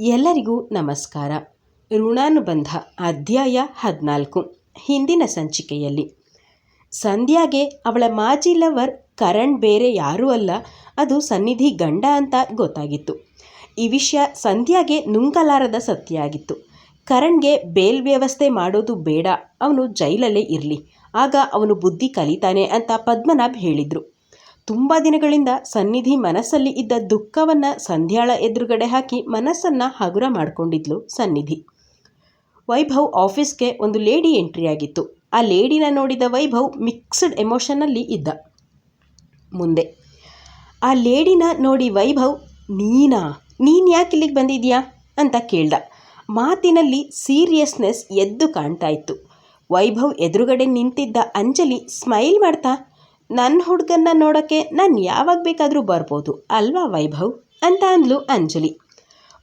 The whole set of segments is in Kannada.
ಎಲ್ಲರಿಗೂ ನಮಸ್ಕಾರ. ಋಣಾನುಬಂಧ ಅಧ್ಯಾಯ ಹದಿನಾಲ್ಕು, ಹಿಂದಿನ ಸಂಚಿಕೆಯಲ್ಲಿ. ಸಂಧ್ಯಾಗೆ ಅವಳ ಮಾಜಿ ಲವರ್ ಕರಣ್ ಬೇರೆ ಯಾರೂ ಅಲ್ಲ, ಅದು ಸನ್ನಿಧಿ ಗಂಡ ಅಂತ ಗೊತ್ತಾಗಿತ್ತು. ಈ ವಿಷಯ ಸಂಧ್ಯಾಗೆ ನುಂಗಲಾರದ ಸತ್ಯ ಆಗಿತ್ತು ಕರಣ್ಗೆ ಬೇಲ್ ವ್ಯವಸ್ಥೆ ಮಾಡೋದು ಬೇಡ, ಅವನು ಜೈಲಲ್ಲೇ ಇರಲಿ, ಆಗ ಅವನು ಬುದ್ಧಿ ಕಲಿತಾನೆ ಅಂತ ಪದ್ಮನಾಭ್ ಹೇಳಿದರು. ತುಂಬ ದಿನಗಳಿಂದ ಸನ್ನಿಧಿ ಮನಸ್ಸಲ್ಲಿ ಇದ್ದ ದುಃಖವನ್ನು ಸಂಧ್ಯಾಳ ಎದುರುಗಡೆ ಹಾಕಿ ಮನಸ್ಸನ್ನು ಹಗುರ ಮಾಡಿಕೊಂಡಿದ್ಲು ಸನ್ನಿಧಿ. ವೈಭವ್ ಆಫೀಸ್ಗೆ ಒಂದು ಲೇಡಿ ಎಂಟ್ರಿ ಆಗಿತ್ತು. ಆ ಲೇಡಿನ ನೋಡಿದ ವೈಭವ್ ಮಿಕ್ಸ್ಡ್ ಎಮೋಷನಲ್ಲಿ ಇದ್ದ. ಮುಂದೆ, ಆ ಲೇಡಿನ ನೋಡಿ ವೈಭವ್, ನೀನಾ? ನೀನು ಯಾಕೆ ಇಲ್ಲಿಗೆ ಬಂದಿದ್ಯಾ? ಅಂತ ಕೇಳ್ದ. ಮಾತಿನಲ್ಲಿ ಸೀರಿಯಸ್ನೆಸ್ ಎದ್ದು ಕಾಣ್ತಾ ಇತ್ತು. ವೈಭವ್ ಎದುರುಗಡೆ ನಿಂತಿದ್ದ ಅಂಜಲಿ ಸ್ಮೈಲ್ ಮಾಡ್ತಾ ನನ್ನ ಹುಡುಗನ್ನ ನೋಡೋಕ್ಕೆ ನಾನು ಯಾವಾಗ ಬೇಕಾದರೂ ಬರ್ಬೋದು, ಅಲ್ವಾ ವೈಭವ್? ಅಂತ ಅಂದ್ಲು ಅಂಜಲಿ.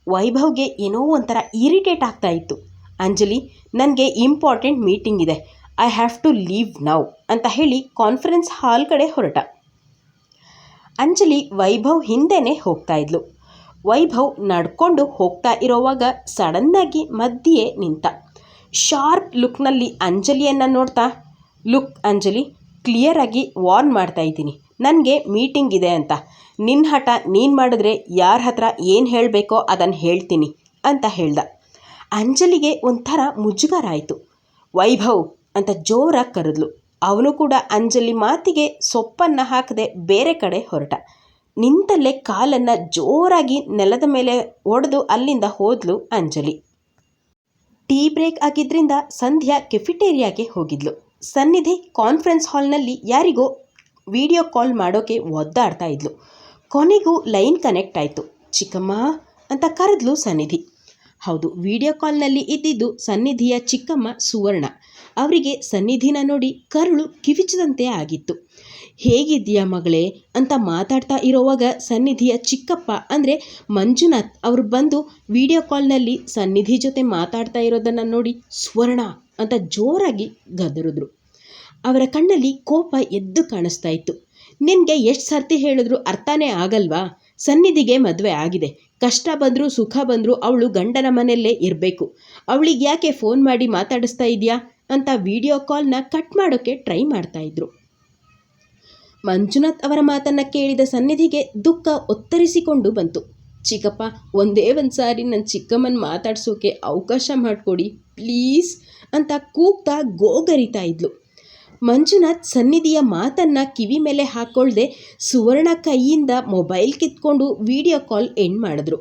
ವೈಭವ್ಗೆ ಏನೋ ಒಂಥರ ಇರಿಟೇಟ್ ಆಗ್ತಾ ಇತ್ತು. ಅಂಜಲಿ, ನನಗೆ ಇಂಪಾರ್ಟೆಂಟ್ ಮೀಟಿಂಗ್ ಇದೆ. I have to leave now ಅಂತ ಹೇಳಿ ಕಾನ್ಫರೆನ್ಸ್ ಹಾಲ್ ಕಡೆ ಹೊರಟ. ಅಂಜಲಿ ವೈಭವ್ ಹಿಂದೆನೇ ಹೋಗ್ತಾ ಇದ್ಲು. ವೈಭವ್ ನಡ್ಕೊಂಡು ಹೋಗ್ತಾ ಇರೋವಾಗ ಸಡನ್ನಾಗಿ ಮಧ್ಯೆ ನಿಂತ. ಶಾರ್ಪ್ ಲುಕ್ನಲ್ಲಿ ಅಂಜಲಿಯನ್ನು ನೋಡ್ತಾ, ಲುಕ್ ಅಂಜಲಿ ಕ್ಲಿಯರಾಗಿ ವಾರ್ನ್ ಮಾಡ್ತಾ ಇದ್ದೀನಿ. ನನಗೆ ಮೀಟಿಂಗ್ ಇದೆ ಅಂತ. ನಿನ್ನ ಹಠ ನೀನು ಮಾಡಿದ್ರೆ ಯಾರ ಹತ್ರ ಏನು ಹೇಳಬೇಕೋ ಅದನ್ನು ಹೇಳ್ತೀನಿ ಅಂತ ಹೇಳ್ದ. ಅಂಜಲಿಗೆ ಒಂಥರ ಮುಜುಗರ ಆಯಿತು. ವೈಭವ್ ಅಂತ ಜೋರಾಗಿ ಕರೆದ್ಲು. ಅವನು ಕೂಡ ಅಂಜಲಿ ಮಾತಿಗೆ ಸೊಪ್ಪನ್ನು ಹಾಕದೆ ಬೇರೆ ಕಡೆ ಹೊರಟ. ನಿಂತಲ್ಲೇ ಕಾಲನ್ನು ಜೋರಾಗಿ ನೆಲದ ಮೇಲೆ ಒಡೆದು ಅಲ್ಲಿಂದ ಹೋದ್ಲು ಅಂಜಲಿ. ಟೀ ಬ್ರೇಕ್ ಆಗಿದ್ದರಿಂದ ಸಂಧ್ಯಾ ಕೆಫಿಟೇರಿಯಾಗೆ ಹೋಗಿದ್ಲು. ಸನ್ನಿಧಿ ಕಾನ್ಫರೆನ್ಸ್ ಹಾಲ್ನಲ್ಲಿ ಯಾರಿಗೋ ವಿಡಿಯೋ ಕಾಲ್ ಮಾಡೋಕ್ಕೆ ಒದ್ದಾಡ್ತಾ ಇದ್ಲು. ಕೊನೆಗೂ ಲೈನ್ ಕನೆಕ್ಟ್ ಆಯಿತು. ಚಿಕ್ಕಮ್ಮ ಅಂತ ಕರೆದ್ಲು ಸನ್ನಿಧಿ. ಹೌದು ವಿಡಿಯೋ ಕಾಲ್ನಲ್ಲಿ ಇದ್ದಿದ್ದು ಸನ್ನಿಧಿಯ ಚಿಕ್ಕಮ್ಮ ಸುವರ್ಣ. ಅವರಿಗೆ ಸನ್ನಿಧಿನ ನೋಡಿ ಕರುಳು ಕಿವಿಚದಂತೆ ಆಗಿತ್ತು. ಹೇಗಿದ್ದೀಯಾ ಮಗಳೇ? ಅಂತ ಮಾತಾಡ್ತಾ ಇರೋವಾಗ ಸನ್ನಿಧಿಯ ಚಿಕ್ಕಪ್ಪ ಅಂದರೆ ಮಂಜುನಾಥ್ ಅವರು ಬಂದು ವಿಡಿಯೋ ಕಾಲ್ನಲ್ಲಿ ಸನ್ನಿಧಿ ಜೊತೆ ಮಾತಾಡ್ತಾ ಇರೋದನ್ನು ನೋಡಿ ಸುವರ್ಣ ಅಂತ ಜೋರಾಗಿ ಗದರಿದ್ರು. ಅವರ ಕಣ್ಣಲ್ಲಿ ಕೋಪ ಎದ್ದು ಕಾಣಿಸ್ತಾ ಇತ್ತು. ನಿನಗೆ ಎಷ್ಟು ಸರ್ತಿ ಹೇಳಿದ್ರು ಅರ್ಥನೇ ಆಗಲ್ವಾ? ಸನ್ನಿಧಿಗೆ ಮದುವೆ ಆಗಿದೆ. ಕಷ್ಟ ಬಂದರೂ ಸುಖ ಬಂದರೂ ಅವಳು ಗಂಡನ ಮನೆಯಲ್ಲೇ ಇರಬೇಕು. ಅವಳಿಗೆ ಯಾಕೆ ಫೋನ್ ಮಾಡಿ ಮಾತಾಡಿಸ್ತಾ ಇದೆಯಾ ಅಂತ ವಿಡಿಯೋ ಕಾಲ್ನ ಕಟ್ ಮಾಡೋಕ್ಕೆ ಟ್ರೈ ಮಾಡ್ತಾ ಇದ್ರು. ಮಂಜುನಾಥ್ ಅವರ ಮಾತನ್ನು ಕೇಳಿದ ಸನ್ನಿಧಿಗೆ ದುಃಖ ಒತ್ತರಿಸಿಕೊಂಡು ಬಂತು. ಚಿಕ್ಕಪ್ಪ, ಒಂದೇ ಒಂದು ಸಾರಿ ನನ್ನ ಚಿಕ್ಕಮ್ಮನ ಮಾತಾಡ್ಸೋಕೆ ಅವಕಾಶ ಮಾಡಿಕೊಡಿ, ಪ್ಲೀಸ್ ಅಂತ ಕೂಗ್ತಾ ಗೋಗರಿತಾ ಇದ್ಲು. ಮಂಜುನಾಥ್ ಸನ್ನಿಧಿಯ ಮಾತನ್ನು ಕಿವಿ ಮೇಲೆ ಹಾಕ್ಕೊಳ್ದೆ ಸುವರ್ಣ ಕೈಯಿಂದ ಮೊಬೈಲ್ ಕಿತ್ಕೊಂಡು ವಿಡಿಯೋ ಕಾಲ್ ಎಂಡ್ ಮಾಡಿದ್ರು.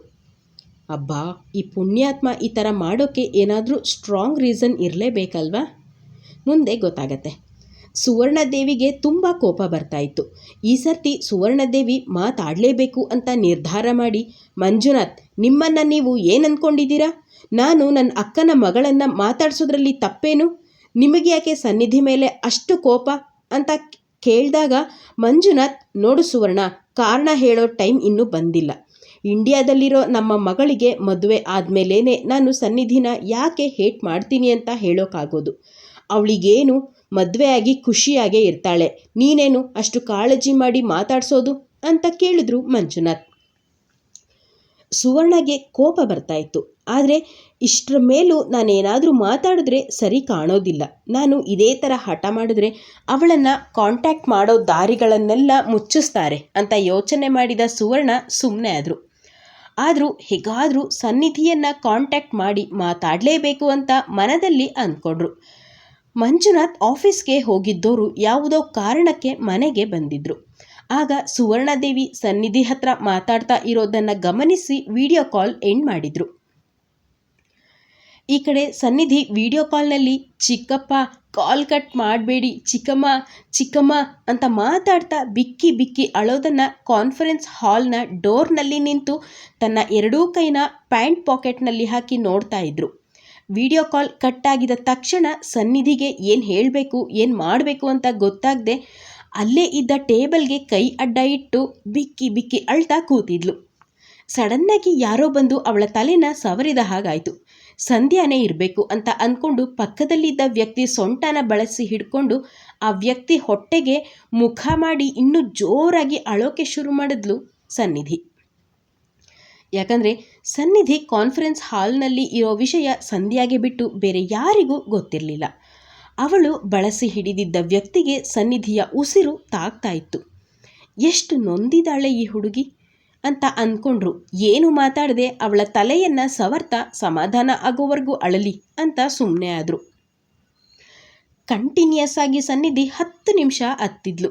ಅಬ್ಬಾ, ಈ ಪುಣ್ಯಾತ್ಮ ಈ ಥರ ಮಾಡೋಕ್ಕೆ ಏನಾದರೂ ಸ್ಟ್ರಾಂಗ್ ರೀಸನ್ ಇರಲೇಬೇಕಲ್ವಾ? ಮುಂದೆ ಗೊತ್ತಾಗತ್ತೆ. ಸುವರ್ಣದೇವಿಗೆ ತುಂಬ ಕೋಪ ಬರ್ತಾ ಇತ್ತು ಈ ಸರ್ತಿ ಸುವರ್ಣದೇವಿ ಮಾತಾಡಲೇಬೇಕು ಅಂತ ನಿರ್ಧಾರ ಮಾಡಿ, ಮಂಜುನಾಥ್, ನಿಮ್ಮನ್ನು ನೀವು ಏನು ಅಂದ್ಕೊಂಡಿದ್ದೀರಾ ನಾನು ನನ್ನ ಅಕ್ಕನ ಮಗಳನ್ನು ಮಾತಾಡ್ಸೋದ್ರಲ್ಲಿ ತಪ್ಪೇನು? ನಿಮಗೆ ಯಾಕೆ ಸನ್ನಿಧಿ ಮೇಲೆ ಅಷ್ಟು ಕೋಪ? ಅಂತ ಕೇಳಿದಾಗ ಮಂಜುನಾಥ್, ನೋಡು ಸುವರ್ಣ, ಕಾರಣ ಹೇಳೋ ಟೈಮ್ ಇನ್ನೂ ಬಂದಿಲ್ಲ. ಇಂಡಿಯಾದಲ್ಲಿರೋ ನಮ್ಮ ಮಗಳಿಗೆ ಮದುವೆ ಆದಮೇಲೇ ನಾನು ಸನ್ನಿಧಿನ ಯಾಕೆ ಹೇಟ್ ಮಾಡ್ತೀನಿ ಅಂತ ಹೇಳೋಕ್ಕಾಗೋದು ಅವಳಿಗೇನು ಮದುವೆಯಾಗಿ ಖುಷಿಯಾಗೇ ಇರ್ತಾಳೆ. ನೀನೇನು ಅಷ್ಟು ಕಾಳಜಿ ಮಾಡಿ ಮಾತಾಡ್ಸೋದು? ಅಂತ ಕೇಳಿದ್ರು ಮಂಜುನಾಥ್. ಸುವರ್ಣಗೆ ಕೋಪ ಬರ್ತಾಯಿತ್ತು ಆದರೆ ಇಷ್ಟರ ಮೇಲೂ ನಾನೇನಾದರೂ ಮಾತಾಡಿದ್ರೆ ಸರಿ ಕಾಣೋದಿಲ್ಲ. ನಾನು ಇದೇ ಥರ ಹಠ ಮಾಡಿದ್ರೆ ಅವಳನ್ನು ಕಾಂಟ್ಯಾಕ್ಟ್ ಮಾಡೋ ದಾರಿಗಳನ್ನೆಲ್ಲ ಮುಚ್ಚಿಸ್ತಾರೆ ಅಂತ ಯೋಚನೆ ಮಾಡಿದ ಸುವರ್ಣ ಸುಮ್ಮನೆ ಆದರು. ಆದರೂ ಹೇಗಾದರೂ ಸನ್ನಿಧಿಯನ್ನು ಕಾಂಟ್ಯಾಕ್ಟ್ ಮಾಡಿ ಮಾತಾಡಲೇಬೇಕು ಅಂತ ಮನದಲ್ಲಿ ಅಂದ್ಕೊಂಡ್ರು ಮಂಜುನಾಥ್ ಆಫೀಸ್ಗೆ ಹೋಗಿದ್ದವರು ಯಾವುದೋ ಕಾರಣಕ್ಕೆ ಮನೆಗೆ ಬಂದಿದ್ದರು ಆಗ ಸುವರ್ಣದೇವಿ ಸನ್ನಿಧಿ ಹತ್ರ ಮಾತಾಡ್ತಾ ಇರೋದನ್ನು ಗಮನಿಸಿ ವಿಡಿಯೋ ಕಾಲ್ ಎಂಡ್ ಮಾಡಿದರು. ಈ ಕಡೆ ಸನ್ನಿಧಿ ವಿಡಿಯೋ ಕಾಲ್ನಲ್ಲಿ ಚಿಕ್ಕಪ್ಪ ಕಾಲ್ ಕಟ್ ಮಾಡಬೇಡಿ, ಚಿಕ್ಕಮ್ಮ ಚಿಕ್ಕಮ್ಮ ಅಂತ ಮಾತಾಡ್ತಾ ಬಿಕ್ಕಿ ಬಿಕ್ಕಿ ಅಳೋದನ್ನು ಕಾನ್ಫರೆನ್ಸ್ ಹಾಲ್ನ ಡೋರ್ನಲ್ಲಿ ನಿಂತು ತನ್ನ ಎರಡೂ ಕೈನ ಪ್ಯಾಂಟ್ ಪಾಕೆಟ್ನಲ್ಲಿ ಹಾಕಿ ನೋಡ್ತಾ ಇದ್ರು. ವಿಡಿಯೋ ಕಾಲ್ ಕಟ್ ಆಗಿದ ತಕ್ಷಣ ಸನ್ನಿಧಿಗೆ ಏನು ಹೇಳಬೇಕು, ಏನು ಮಾಡಬೇಕು ಅಂತ ಗೊತ್ತಾಗದೆ ಅಲ್ಲೇ ಇದ್ದ ಟೇಬಲ್ಗೆ ಕೈ ಅಡ್ಡ ಇಟ್ಟು ಬಿಕ್ಕಿ ಬಿಕ್ಕಿ ಅಳ್ತಾ ಕೂತಿದ್ಲು. ಸಡನ್ನಾಗಿ ಯಾರೋ ಬಂದು ಅವಳ ತಲೆನ ಸವರಿದ ಹಾಗಾಯಿತು. ಸಂಧ್ಯಾನೇ ಇರಬೇಕು ಅಂತ ಅಂದ್ಕೊಂಡು ಪಕ್ಕದಲ್ಲಿದ್ದ ವ್ಯಕ್ತಿ ಸೊಂಟನ ಬಳಸಿ ಹಿಡ್ಕೊಂಡು ಆ ವ್ಯಕ್ತಿ ಹೊಟ್ಟೆಗೆ ಮುಖ ಮಾಡಿ ಇನ್ನೂ ಜೋರಾಗಿ ಅಳೋಕೆ ಶುರು ಮಾಡಿದ್ಲು ಸನ್ನಿಧಿ. ಯಾಕಂದರೆ ಸನ್ನಿಧಿ ಕಾನ್ಫರೆನ್ಸ್ ಹಾಲ್ನಲ್ಲಿ ಇರೋ ವಿಷಯ ಸಂಧ್ಯಾಗೆ ಬಿಟ್ಟು ಬೇರೆ ಯಾರಿಗೂ ಗೊತ್ತಿರಲಿಲ್ಲ. ಅವಳು ಬಳಸಿ ಹಿಡಿದಿದ್ದ ವ್ಯಕ್ತಿಗೆ ಸನ್ನಿಧಿಯ ಉಸಿರು ತಾಗ್ತಾ ಇತ್ತು. ಎಷ್ಟು ನೊಂದಿದ್ದಾಳೆ ಈ ಹುಡುಗಿ? ಅಂತ ಅಂದ್ಕೊಂಡ್ರು ಏನು ಮಾತಾಡದೆ ಅವಳ ತಲೆಯನ್ನು ಸವರ್ತಾ ಸಮಾಧಾನ ಆಗೋವರೆಗೂ ಅಳಲಿ ಅಂತ ಸುಮ್ಮನೆ ಆದರು. ಕಂಟಿನ್ಯೂಸ್ ಆಗಿ ಸನ್ನಿಧಿ ಹತ್ತು ನಿಮಿಷ ಹತ್ತಿದ್ಲು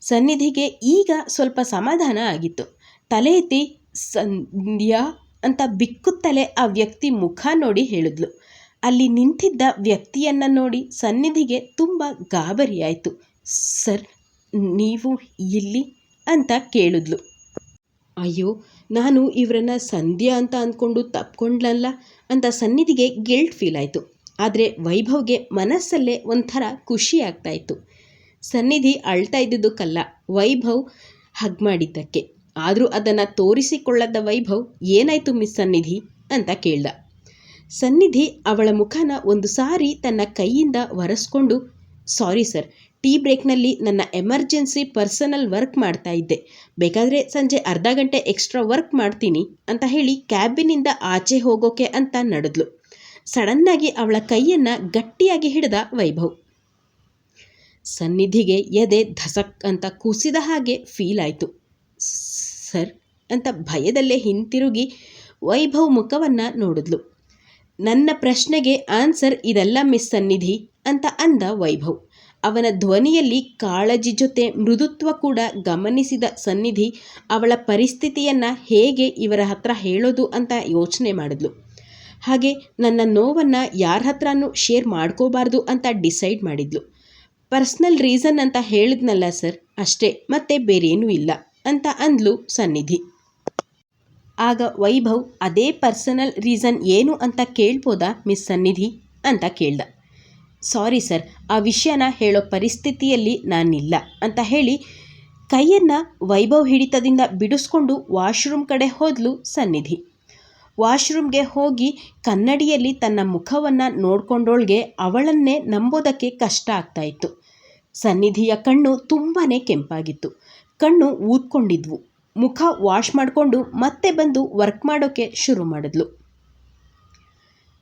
ಸನ್ನಿಧಿಗೆ ಈಗ ಸ್ವಲ್ಪ ಸಮಾಧಾನ ಆಗಿತ್ತು. ತಲೆ ಎತ್ತಿ, ಸಂಧ್ಯಾ ಅಂತ ಬಿಕ್ಕುತ್ತಲೇ ಆ ವ್ಯಕ್ತಿ ಮುಖ ನೋಡಿ ಹೇಳಿದ್ಲು. ಅಲ್ಲಿ ನಿಂತಿದ್ದ ವ್ಯಕ್ತಿಯನ್ನು ನೋಡಿ ಸನ್ನಿಧಿಗೆ ತುಂಬ ಗಾಬರಿಯಾಯಿತು. ಸರ್, ನೀವು ಇಲ್ಲಿ? ಅಂತ ಕೇಳಿದ್ಲು. ಅಯ್ಯೋ, ನಾನು ಇವರನ್ನ ಸಂಧ್ಯಾ ಅಂತ ಅಂದ್ಕೊಂಡು ತಪ್ಕೊಂಡ್ಲಲ್ಲ ಅಂತ ಸನ್ನಿಧಿಗೆ ಗಿಲ್ಟ್ ಫೀಲ್ ಆಯಿತು. ಆದರೆ ವೈಭವ್ಗೆ ಮನಸ್ಸಲ್ಲೇ ಒಂಥರ ಖುಷಿ ಆಗ್ತಾ ಇತ್ತು. ಸನ್ನಿಧಿ ಅಳ್ತಾ ಇದ್ದಿದ್ದಕ್ಕಲ್ಲ ವೈಭವ್ ಹಗ್ ಮಾಡಿದ್ದಕ್ಕೆ. ಆದರೂ ಅದನ್ನು ತೋರಿಸಿಕೊಳ್ಳದ ವೈಭವ್, ಏನಾಯಿತು ಮಿಸ್ ಸನ್ನಿಧಿ? ಅಂತ ಕೇಳ್ದ. ಸನ್ನಿಧಿ ಅವಳ ಮುಖನ ಒಂದು ಸಾರಿ ತನ್ನ ಕೈಯಿಂದ ಒರೆಸ್ಕೊಂಡು, ಸಾರಿ ಸರ್ ಟೀ ಬ್ರೇಕ್ನಲ್ಲಿ ನನ್ನ ಎಮರ್ಜೆನ್ಸಿ ಪರ್ಸನಲ್ ವರ್ಕ್ ಮಾಡ್ತಾ ಇದ್ದೆ. ಬೇಕಾದರೆ ಸಂಜೆ ಅರ್ಧ ಗಂಟೆ ಎಕ್ಸ್ಟ್ರಾ ವರ್ಕ್ ಮಾಡ್ತೀನಿ ಅಂತ ಹೇಳಿ ಕ್ಯಾಬಿನಿಂದ ಆಚೆ ಹೋಗೋಕೆ ಅಂತ ನಡೆದ್ಲು. ಸಡನ್ನಾಗಿ ಅವಳ ಕೈಯನ್ನು ಗಟ್ಟಿಯಾಗಿ ಹಿಡಿದ ವೈಭವ್. ಸನ್ನಿಧಿಗೆ ಎದೆ ಧಸಕ್ ಅಂತ ಕುಸಿದ ಹಾಗೆ ಫೀಲ್ ಆಯಿತು. ಸರ್ ಅಂತ ಭಯದಲ್ಲೇ ಹಿಂತಿರುಗಿ ವೈಭವ್ ಮುಖವನ್ನು ನೋಡಿದ್ಲು. ನನ್ನ ಪ್ರಶ್ನೆಗೆ ಆನ್ಸರ್ ಇದೆಲ್ಲ ಮಿಸ್ ಸನ್ನಿಧಿ ಅಂತ ಅಂದ ವೈಭವ್. ಅವನ ಧ್ವನಿಯಲ್ಲಿ ಕಾಳಜಿ ಜೊತೆ ಮೃದುತ್ವ ಕೂಡ ಗಮನಿಸಿದ ಸನ್ನಿಧಿ ಅವಳ ಪರಿಸ್ಥಿತಿಯನ್ನು ಹೇಗೆ ಇವರ ಹತ್ರ ಹೇಳೋದು ಅಂತ ಯೋಚನೆ ಮಾಡಿದ್ಲು. ಹಾಗೆ ನನ್ನ ನೋವನ್ನು ಯಾರ ಹತ್ರನೂ ಶೇರ್ ಮಾಡ್ಕೋಬಾರ್ದು ಅಂತ ಡಿಸೈಡ್ ಮಾಡಿದ್ಲು. ಪರ್ಸ್ನಲ್ ರೀಸನ್ ಅಂತ ಹೇಳಿದ್ನಲ್ಲ ಸರ್ ಅಷ್ಟೇ, ಮತ್ತೆ ಬೇರೇನೂ ಇಲ್ಲ ಅಂತ ಅಂದ್ಲು ಸನ್ನಿಧಿ. ಆಗ ವೈಭವ್, ಅದೇ ಪರ್ಸನಲ್ ರೀಸನ್ ಏನು ಅಂತ ಕೇಳ್ಬೋದಾ ಮಿಸ್ ಸನ್ನಿಧಿ? ಅಂತ ಕೇಳ್ದ. ಸಾರಿ ಸರ್, ಆ ವಿಷಯನ ಹೇಳೋ ಪರಿಸ್ಥಿತಿಯಲ್ಲಿ ನಾನಿಲ್ಲ ಅಂತ ಹೇಳಿ ಕೈಯನ್ನು ವೈಭವ್ ಹಿಡಿತದಿಂದ ಬಿಡಿಸ್ಕೊಂಡು ವಾಶ್ರೂಮ್ ಕಡೆ ಹೋದ್ಲು ಸನ್ನಿಧಿ. ವಾಶ್ರೂಮ್ಗೆ ಹೋಗಿ ಕನ್ನಡಿಯಲ್ಲಿ ತನ್ನ ಮುಖವನ್ನು ನೋಡ್ಕೊಂಡೋಳ್ಗೆ ಅವಳನ್ನೇ ನಂಬೋದಕ್ಕೆ ಕಷ್ಟ ಆಗ್ತಾಯಿತ್ತು ಸನ್ನಿಧಿಯ ಕಣ್ಣು ತುಂಬಾ ಕೆಂಪಾಗಿತ್ತು. ಕಣ್ಣು ಊದ್ಕೊಂಡಿದ್ವು. ಮುಖ ವಾಶ್ ಮಾಡಿಕೊಂಡು ಮತ್ತೆ ಬಂದು ವರ್ಕ್ ಮಾಡೋಕ್ಕೆ ಶುರು ಮಾಡಿದ್ಲು.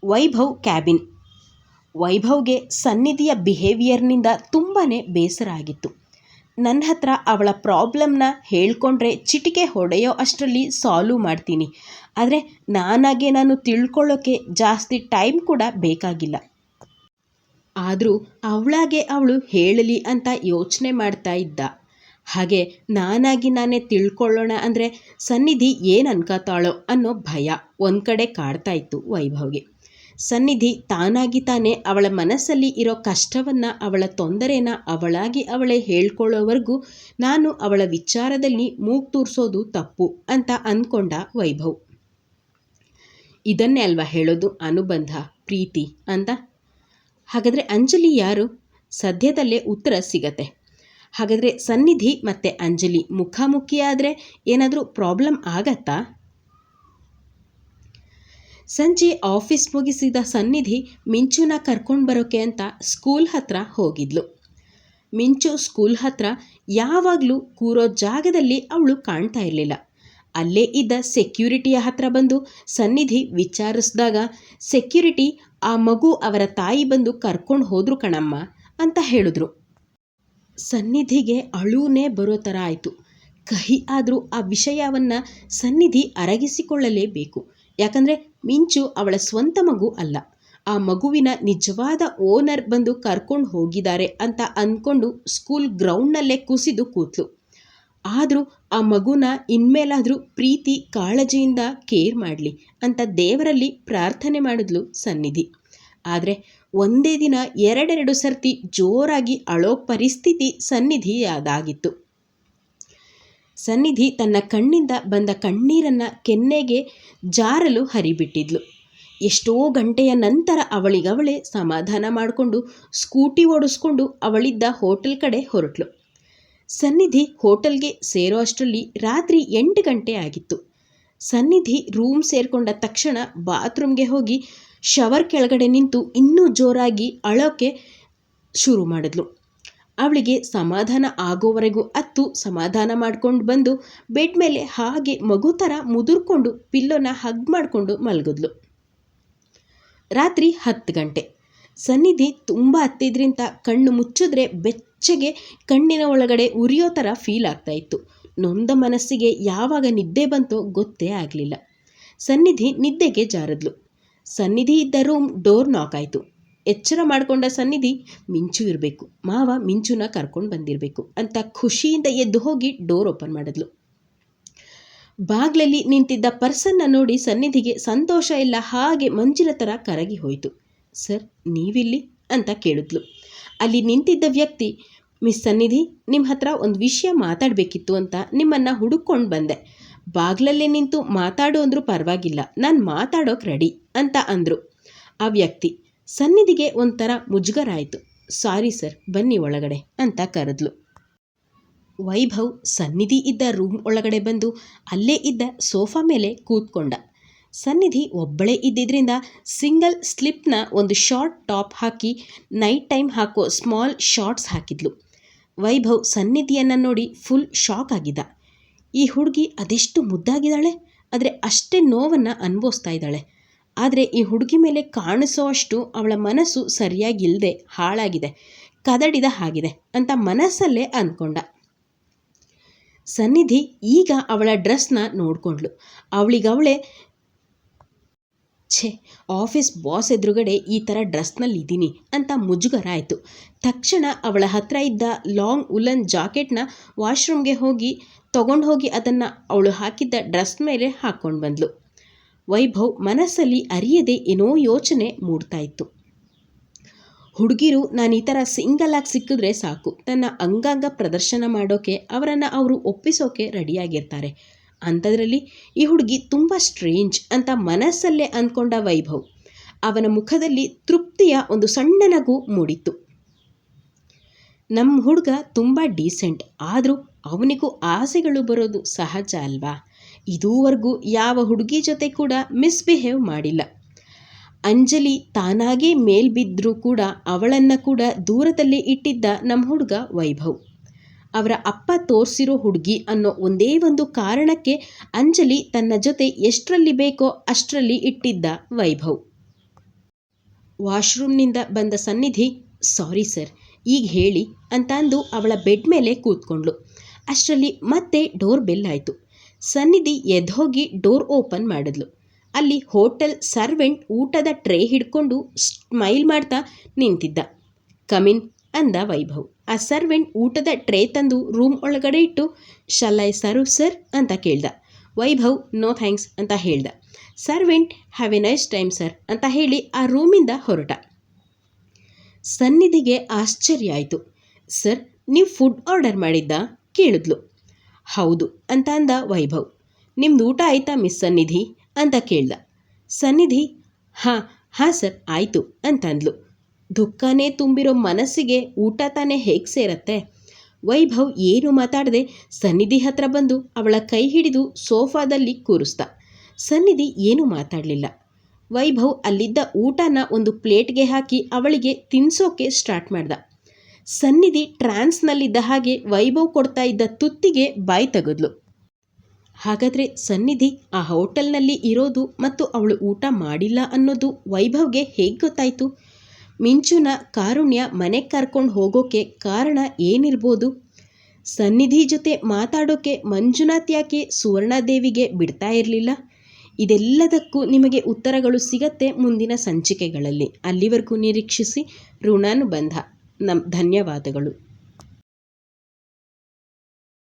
ವೈಭವ್ ಕ್ಯಾಬಿನ್. ವೈಭವ್ಗೆ ಸನ್ನಿಧಿಯ ಬಿಹೇವಿಯರ್ನಿಂದ ತುಂಬಾ ಬೇಸರ ಆಗಿತ್ತು. ನನ್ನ ಹತ್ರ ಅವಳ ಪ್ರಾಬ್ಲಮ್ನ ಹೇಳ್ಕೊಂಡ್ರೆ ಚಿಟಿಕೆ ಹೊಡೆಯೋ ಅಷ್ಟರಲ್ಲಿ ಸಾಲ್ವ್ ಮಾಡ್ತೀನಿ. ಆದರೆ ನಾನಾಗೆ ನಾನು ತಿಳ್ಕೊಳ್ಳೋಕ್ಕೆ ಜಾಸ್ತಿ ಟೈಮ್ ಕೂಡ ಬೇಕಾಗಿಲ್ಲ. ಆದರೂ ಅವಳಾಗೆ ಅವಳು ಹೇಳಲಿ ಅಂತ ಯೋಚನೆ ಮಾಡ್ತಾ ಇದ್ದ. ಹಾಗೆ ನಾನಾಗಿ ನಾನೇ ತಿಳ್ಕೊಳ್ಳೋಣ ಅಂದರೆ ಸನ್ನಿಧಿ ಏನು ಅನ್ಕೋತಾಳೋ ಅನ್ನೋ ಭಯ ಒಂದು ಕಡೆ ಕಾಡ್ತಾ ಇತ್ತು ವೈಭವ್ಗೆ. ಸನ್ನಿಧಿ ತಾನಾಗಿ ತಾನೇ ಅವಳ ಮನಸ್ಸಲ್ಲಿ ಇರೋ ಕಷ್ಟವನ್ನು, ಅವಳ ತೊಂದರೆನ ಅವಳಾಗಿ ಅವಳೇ ಹೇಳ್ಕೊಳ್ಳೋವರೆಗೂ ನಾನು ಅವಳ ವಿಚಾರದಲ್ಲಿ ಮೂಗು ತೂರಿಸೋದು ತಪ್ಪು ಅಂತ ಅಂದ್ಕೊಂಡ ವೈಭವ್. ಇದನ್ನೇ ಅಲ್ವಾ ಹೇಳೋದು ಅನುಬಂಧ, ಪ್ರೀತಿ ಅಂತ? ಹಾಗಾದರೆ ಅಂಜಲಿ ಯಾರು? ಸದ್ಯದಲ್ಲೇ ಉತ್ತರ ಸಿಗತ್ತೆ. ಹಾಗಾದರೆ ಸನ್ನಿಧಿ ಮತ್ತು ಅಂಜಲಿ ಮುಖಾಮುಖಿ ಆದರೆ ಏನಾದರೂ ಪ್ರಾಬ್ಲಮ್ ಆಗತ್ತಾ? ಸಂಜೆ ಆಫೀಸ್ ಮುಗಿಸಿದ ಸನ್ನಿಧಿ ಮಿಂಚುನ ಕರ್ಕೊಂಡು ಬರೋಕೆ ಅಂತ ಸ್ಕೂಲ್ ಹತ್ರ ಹೋಗಿದ್ಲು. ಮಿಂಚು ಸ್ಕೂಲ್ ಹತ್ರ ಯಾವಾಗಲೂ ಕೂರೋ ಜಾಗದಲ್ಲಿ ಅವಳು ಕಾಣ್ತಾ ಇರಲಿಲ್ಲ. ಅಲ್ಲೇ ಇದ್ದ ಸೆಕ್ಯೂರಿಟಿಯ ಹತ್ರ ಬಂದು ಸನ್ನಿಧಿ ವಿಚಾರಿಸಿದಾಗ, ಸೆಕ್ಯೂರಿಟಿ, ಆ ಮಗು ಅವರ ತಾಯಿ ಬಂದು ಕರ್ಕೊಂಡು ಹೋದ್ರು ಕಣಮ್ಮ ಅಂತ ಹೇಳಿದ್ರು. ಸನ್ನಿಧಿಗೆ ಅಳುನೇ ಬರೋ ಥರ ಆಯಿತು. ಕಹಿ ಆದರೂ ಆ ವಿಷಯವನ್ನು ಸನ್ನಿಧಿ ಅರಗಿಸಿಕೊಳ್ಳಲೇಬೇಕು. ಯಾಕಂದರೆ ಮಿಂಚು ಅವಳ ಸ್ವಂತ ಮಗು ಅಲ್ಲ. ಆ ಮಗುವಿನ ನಿಜವಾದ ಓನರ್ ಬಂದು ಕರ್ಕೊಂಡು ಹೋಗಿದ್ದಾರೆ ಅಂತ ಅಂದ್ಕೊಂಡು ಸ್ಕೂಲ್ ಗ್ರೌಂಡ್ನಲ್ಲೇ ಕುಸಿದು ಕೂತ್ಲು. ಆದರೂ ಆ ಮಗುನ ಇನ್ಮೇಲಾದರೂ ಪ್ರೀತಿ ಕಾಳಜಿಯಿಂದ ಕೇರ್ ಮಾಡಲಿ ಅಂತ ದೇವರಲ್ಲಿ ಪ್ರಾರ್ಥನೆ ಮಾಡಿದ್ಲು ಸನ್ನಿಧಿ. ಆದರೆ ಒಂದೇ ದಿನ ಎರಡೆರಡು ಸರ್ತಿ ಜೋರಾಗಿ ಅಳೋ ಪರಿಸ್ಥಿತಿ ಸನ್ನಿಧಿ ಅದಾಗಿತ್ತು ಸನ್ನಿಧಿ ತನ್ನ ಕಣ್ಣಿಂದ ಬಂದ ಕಣ್ಣೀರನ್ನು ಕೆನ್ನೆಗೆ ಜಾರಲು ಹರಿಬಿಟ್ಟಿದ್ಲು. ಎಷ್ಟೋ ಗಂಟೆಯ ನಂತರ ಅವಳಿಗವಳೆ ಸಮಾಧಾನ ಮಾಡಿಕೊಂಡು ಸ್ಕೂಟಿ ಓಡಿಸ್ಕೊಂಡು ಅವಳಿದ್ದ ಹೋಟೆಲ್ ಕಡೆ ಹೊರಟ್ಲು. ಸನ್ನಿಧಿ ಹೋಟೆಲ್ಗೆ ಸೇರೋ ಅಷ್ಟರಲ್ಲಿ ರಾತ್ರಿ ಎಂಟು ಗಂಟೆ ಆಗಿತ್ತು. ಸನ್ನಿಧಿ ರೂಮ್ ಸೇರಿಕೊಂಡ ತಕ್ಷಣ ಬಾತ್ರೂಮ್ಗೆ ಹೋಗಿ ಶವರ್ ಕೆಳಗಡೆ ನಿಂತು ಇನ್ನೂ ಜೋರಾಗಿ ಅಳೋಕೆ ಶುರು ಮಾಡಿದ್ಲು. ಅವಳಿಗೆ ಸಮಾಧಾನ ಆಗೋವರೆಗೂ ಅತ್ತು ಸಮಾಧಾನ ಮಾಡ್ಕೊಂಡು ಬಂದು ಬೆಡ್ ಮೇಲೆ ಹಾಗೆ ಮಗು ಥರ ಮುದುರ್ಕೊಂಡು ಪಿಲ್ಲೋನ ಹಗ್ ಮಾಡಿಕೊಂಡು ಮಲಗಿದ್ಲು. ರಾತ್ರಿ ಹತ್ತು ಗಂಟೆ. ಸನ್ನಿಧಿ ತುಂಬ ಹತ್ತಿದ್ರಿಂದ ಕಣ್ಣು ಮುಚ್ಚಿದ್ರೆ ಬೆಚ್ಚಗೆ ಕಣ್ಣಿನ ಒಳಗಡೆ ಉರಿಯೋ ಥರ ಫೀಲ್ ಆಗ್ತಾ ಇತ್ತು. ನೊಂದ ಮನಸ್ಸಿಗೆ ಯಾವಾಗ ನಿದ್ದೆ ಬಂತೋ ಗೊತ್ತೇ ಆಗಲಿಲ್ಲ. ಸನ್ನಿಧಿ ನಿದ್ದೆಗೆ ಜಾರದ್ಲು. ಸನ್ನಿಧಿ ಇದ್ದ ರೂಮ್ ಡೋರ್ ನಾಕ್ ಆಯಿತು. ಎಚ್ಚರ ಮಾಡಿಕೊಂಡ ಸನ್ನಿಧಿ, ಮಿಂಚು ಇರಬೇಕು, ಮಾವ ಮಿಂಚುನ ಕರ್ಕೊಂಡು ಬಂದಿರಬೇಕು ಅಂತ ಖುಷಿಯಿಂದ ಎದ್ದು ಹೋಗಿ ಡೋರ್ ಓಪನ್ ಮಾಡಿದ್ಲು. ಬಾಗ್ಲಲ್ಲಿ ನಿಂತಿದ್ದ ಪರ್ಸನ್ನ ನೋಡಿ ಸನ್ನಿಧಿಗೆ ಸಂತೋಷ ಇಲ್ಲ, ಹಾಗೆ ಮಂಜಿನ ಥರ ಕರಗಿ ಹೋಯಿತು. ಸರ್, ನೀವಿಲ್ಲಿ? ಅಂತ ಕೇಳಿದ್ಲು. ಅಲ್ಲಿ ನಿಂತಿದ್ದ ವ್ಯಕ್ತಿ, ಮಿಸ್ ಸನ್ನಿಧಿ ನಿಮ್ಮ ಹತ್ರ ಒಂದು ವಿಷಯ ಮಾತಾಡಬೇಕಿತ್ತು ಅಂತ ನಿಮ್ಮನ್ನು ಹುಡುಕೊಂಡು ಬಂದೆ. ಬಾಗ್ಲಲ್ಲೇ ನಿಂತು ಮಾತಾಡು ಅಂದರೂ ಪರವಾಗಿಲ್ಲ, ನಾನು ಮಾತಾಡೋಕೆ ರೆಡಿ ಅಂತ ಅಂದರು. ಆ ವ್ಯಕ್ತಿ ಸನ್ನಿಧಿಗೆ ಒಂಥರ ಮುಜುಗರ ಆಯಿತು ಸಾರಿ ಸರ್, ಬನ್ನಿ ಒಳಗಡೆ ಅಂತ ಕರೆದ್ಲು. ವೈಭವ್ ಸನ್ನಿಧಿ ಇದ್ದ ರೂಮ್ ಒಳಗಡೆ ಬಂದು ಅಲ್ಲೇ ಇದ್ದ ಸೋಫಾ ಮೇಲೆ ಕೂತ್ಕೊಂಡ. ಸನ್ನಿಧಿ ಒಬ್ಬಳೇ ಇದ್ದಿದ್ದರಿಂದ ಸಿಂಗಲ್ ಸ್ಲಿಪ್ನ ಒಂದು ಶಾರ್ಟ್ ಟಾಪ್ ಹಾಕಿ ನೈಟ್ ಟೈಮ್ ಹಾಕೋ ಸ್ಮಾಲ್ ಶಾರ್ಟ್ಸ್ ಹಾಕಿದ್ಲು. ವೈಭವ್ ಸನ್ನಿಧಿಯನ್ನು ನೋಡಿ ಫುಲ್ ಶಾಕ್ ಆಗಿದ್ದ. ಈ ಹುಡುಗಿ ಅದೆಷ್ಟು ಮುದ್ದಾಗಿದ್ದಾಳೆ? ಆದರೆ ಅಷ್ಟೇ ನೋವನ್ನು ಅನುಭವಿಸ್ತಾ ಇದ್ದಾಳೆ. ಆದರೆ ಈ ಹುಡುಗಿ ಮೇಲೆ ಕಾಣಿಸೋ ಅಷ್ಟು ಅವಳ ಮನಸ್ಸು ಸರಿಯಾಗಿಲ್ಲದೆ ಹಾಳಾಗಿದೆ, ಕದಡಿದ ಹಾಗಿದೆ ಅಂತ ಮನಸ್ಸಲ್ಲೇ ಅಂದ್ಕೊಂಡ. ಸನ್ನಿಧಿ ಈಗ ಅವಳ ಡ್ರೆಸ್ನ ನೋಡಿಕೊಂಡ್ಳು ಅವಳಿಗವಳೆ, ಛೇ, ಆಫೀಸ್ ಬಾಸ್ ಎದುರುಗಡೆ ಈ ಥರ ಡ್ರೆಸ್ನಲ್ಲಿ ಇದ್ದೀನಿ ಅಂತ ಮುಜುಗರ ಆಯಿತು ತಕ್ಷಣ ಅವಳ ಹತ್ರ ಇದ್ದ ಲಾಂಗ್ ಉಲನ್ ಜಾಕೆಟ್ನ ವಾಶ್ರೂಮ್ಗೆ ಹೋಗಿ ತೊಗೊಂಡು ಹೋಗಿ ಅದನ್ನು ಅವಳು ಹಾಕಿದ್ದ ಡ್ರೆಸ್ ಮೇಲೆ ಹಾಕ್ಕೊಂಡು ಬಂದ್ಲು. ವೈಭವ್ ಮನಸ್ಸಲ್ಲಿ ಅರಿಯದೆ ಏನೋ ಯೋಚನೆ ಮೂಡ್ತಾ ಇತ್ತು ಹುಡುಗಿರು, ನಾನು ಈ ಥರ ಸಿಂಗಲ್ ಆಗಿ ಸಿಕ್ಕಿದ್ರೆ ಸಾಕು. ತನ್ನ ಅಂಗಾಂಗ ಪ್ರದರ್ಶನ ಮಾಡೋಕೆ, ಅವರನ್ನು ಅವರು ಒಪ್ಪಿಸೋಕೆ ರೆಡಿಯಾಗಿರ್ತಾರೆ ಅಂಥದ್ರಲ್ಲಿ ಈ ಹುಡುಗಿ ತುಂಬ ಸ್ಟ್ರೇಂಜ್ ಅಂತ ಮನಸ್ಸಲ್ಲೇ ಅಂದ್ಕೊಂಡ ವೈಭವ್. ಅವನ ಮುಖದಲ್ಲಿ ತೃಪ್ತಿಯ ಒಂದು ಸಣ್ಣ ನಗು ಮೂಡಿತ್ತು. ನಮ್ಮ ಹುಡುಗ ತುಂಬ ಡೀಸೆಂಟ್ ಆದರೂ ಅವನಿಗೂ ಆಸೆಗಳು ಬರೋದು ಸಹಜ ಅಲ್ವಾ? ಇದುವರೆಗೂ ಯಾವ ಹುಡುಗಿ ಜೊತೆ ಕೂಡ ಮಿಸ್ಬಿಹೇವ್ ಮಾಡಿಲ್ಲ. ಅಂಜಲಿ ತಾನಾಗೇ ಮೇಲ್ಬಿದ್ದರೂ ಕೂಡ ಅವಳನ್ನು ಕೂಡ ದೂರದಲ್ಲಿ ಇಟ್ಟಿದ್ದ ನಮ್ಮ ಹುಡುಗ ವೈಭವ್. ಅವರ ಅಪ್ಪ ತೋರಿಸಿರೋ ಹುಡುಗಿ ಅನ್ನೋ ಒಂದೇ ಒಂದು ಕಾರಣಕ್ಕೆ ಅಂಜಲಿ ತನ್ನ ಜೊತೆ ಎಷ್ಟರಲ್ಲಿ ಬೇಕೋ ಅಷ್ಟರಲ್ಲಿ ಇಟ್ಟಿದ್ದ ವೈಭವ್. ವಾಶ್ರೂಮ್ನಿಂದ ಬಂದ ಸನ್ನಿಧಿ, ಸಾರಿ ಸರ್, ಈಗ ಹೇಳಿ ಅಂತ ಅಂದು ಅವಳ ಬೆಡ್ ಮೇಲೆ ಕೂತ್ಕೊಂಡ್ಳು. ಅಷ್ಟರಲ್ಲಿ ಮತ್ತೆ ಡೋರ್ ಬೆಲ್ ಆಯಿತು. ಸನ್ನಿಧಿ ಎದ್ದೋಗಿ ಡೋರ್ ಓಪನ್ ಮಾಡಿದ್ಲು. ಅಲ್ಲಿ ಹೋಟೆಲ್ ಸರ್ವೆಂಟ್ ಊಟದ ಟ್ರೇ ಹಿಡ್ಕೊಂಡು ಸ್ಮೈಲ್ ಮಾಡ್ತಾ ನಿಂತಿದ್ದ. ಕಮಿನ್ ಅಂದ ವೈಭವ್. ಆ ಸರ್ವೆಂಟ್ ಊಟದ ಟ್ರೇ ತಂದು ರೂಮ್ ಒಳಗಡೆ ಇಟ್ಟು ಶಲ್ಲೈ ಸರ್ವ್ ಸರ್? ಅಂತ ಕೇಳ್ದ. ವೈಭವ್, ನೋ ಥ್ಯಾಂಕ್ಸ್ ಅಂತ ಹೇಳ್ದ. Servant, have a nice time sir ಅಂತ ಹೇಳಿ ಆ ರೂಮಿಂದ ಹೊರಟ. ಸನ್ನಿಧಿಗೆ ಆಶ್ಚರ್ಯ ಆಯಿತು. ಸರ್, ನೀವು ಫುಡ್ ಆರ್ಡರ್ ಮಾಡಿದ್ದ? ಕೇಳಿದ್ಲು. ಹೌದು ಅಂತ ಅಂದ ವೈಭವ್. ನಿಮ್ದು ಊಟ ಆಯ್ತಾ ಮಿಸ್ ಸನ್ನಿಧಿ? ಅಂತ ಕೇಳ್ದ. ಸನ್ನಿಧಿ, ಹಾಂ ಹಾಂ ಸರ್ ಆಯಿತು ಅಂತಂದ್ಲು. ದುಃಖನೇ ತುಂಬಿರೋ ಮನಸ್ಸಿಗೆ ಊಟ ತಾನೇ ಹೇಗೆ ಸೇರತ್ತೆ? ವೈಭವ್ ಏನು ಮಾತಾಡದೆ ಸನ್ನಿಧಿ ಹತ್ರ ಬಂದು ಅವಳ ಕೈ ಹಿಡಿದು ಸೋಫಾದಲ್ಲಿ ಕೂರಿಸ್ದ. ಸನ್ನಿಧಿ ಏನೂ ಮಾತಾಡಲಿಲ್ಲ. ವೈಭವ್ ಅಲ್ಲಿದ್ದ ಊಟನ ಒಂದು ಪ್ಲೇಟ್ಗೆ ಹಾಕಿ ಅವಳಿಗೆ ತಿನ್ಸೋಕೆ ಸ್ಟಾರ್ಟ್ ಮಾಡ್ದ. ಸನ್ನಿಧಿ ಟ್ರಾನ್ಸ್ನಲ್ಲಿದ್ದ ಹಾಗೆ ವೈಭವ್ ಕೊಡ್ತಾ ಇದ್ದ ತುತ್ತಿಗೆ ಬಾಯಿ ತೆಗೆದ್ಲು. ಹಾಗಾದರೆ ಸನ್ನಿಧಿ ಆ ಹೋಟೆಲ್ನಲ್ಲಿ ಇರೋದು ಮತ್ತು ಅವಳು ಊಟ ಮಾಡಿಲ್ಲ ಅನ್ನೋದು ವೈಭವ್ಗೆ ಹೇಗೆ ಗೊತ್ತಾಯಿತು? ಮಿಂಚುನ ಕಾರುಣ್ಯ ಮನೆಗೆ ಕರ್ಕೊಂಡು ಹೋಗೋಕೆ ಕಾರಣ ಏನಿರ್ಬೋದು? ಸನ್ನಿಧಿ ಜೊತೆ ಮಾತಾಡೋಕೆ ಮಂಜುನಾಥ್ ಯಾಕೆ ಸುವರ್ಣಾದೇವಿಗೆ ಬಿಡ್ತಾ ಇರಲಿಲ್ಲ? ಇದೆಲ್ಲದಕ್ಕೂ ನಿಮಗೆ ಉತ್ತರಗಳು ಸಿಗತ್ತೆ ಮುಂದಿನ ಸಂಚಿಕೆಗಳಲ್ಲಿ. ಅಲ್ಲಿವರೆಗೂ ನಿರೀಕ್ಷಿಸಿ ಋಣಾನುಬಂಧ. ನಮ್ ಧನ್ಯವಾದಗಳು.